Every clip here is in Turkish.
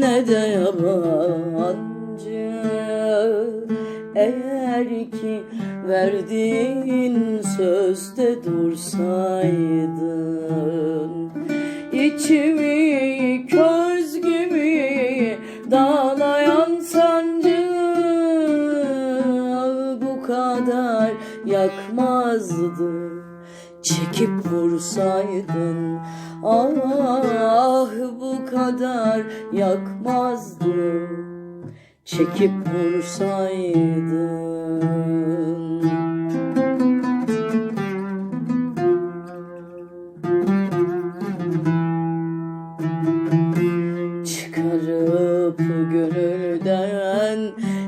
ne de yabancı. Eğer ki verdiğin sözde dursaydın İçimi köz gibi dağlayan sancı Bu kadar yakmazdı Çekip vursaydın. Ah bu kadar yakmazdı. Çekip vursaydın. Çıkarıp gönülden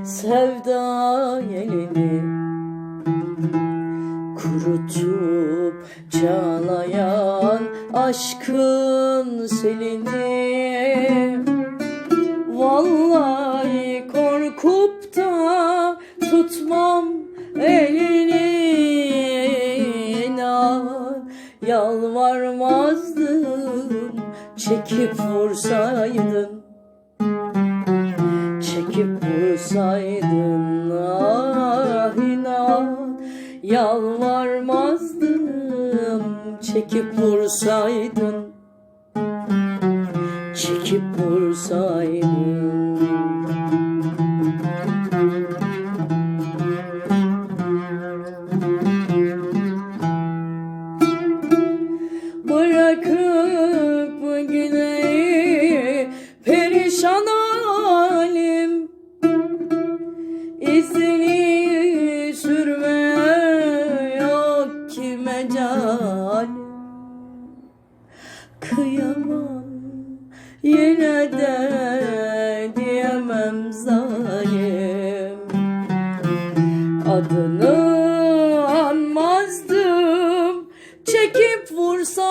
sevda yelini Kurutup çağlayan aşkın selini. Vallahi korkup da tutmam elini. İnan Yalvarmazdım çekip vursaydın. Çekip vursaydın ah inan Yalvarmazdım çekip vursaydın Çekip vursaydın. Bırakıp gideyi perişan halim. İzini Kıyamam yine de diyemem zalim. Adını anmazdım çekip vursaydın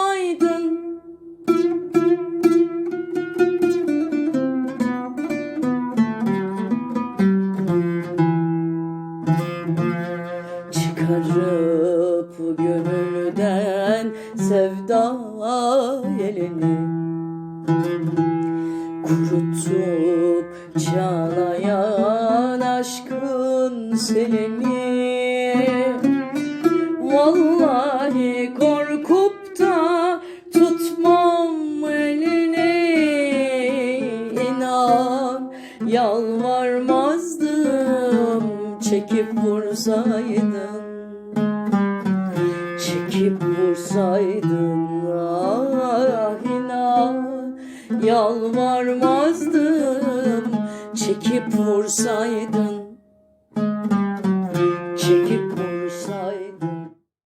sevda yelini Kurutup çağlayan aşkın selini Vallahi korkup da tutmam elini. İnan Yalvarmazdım çekip vursaydın Çekip vursaydın ah inan Yalvarmazdım çekip vursaydın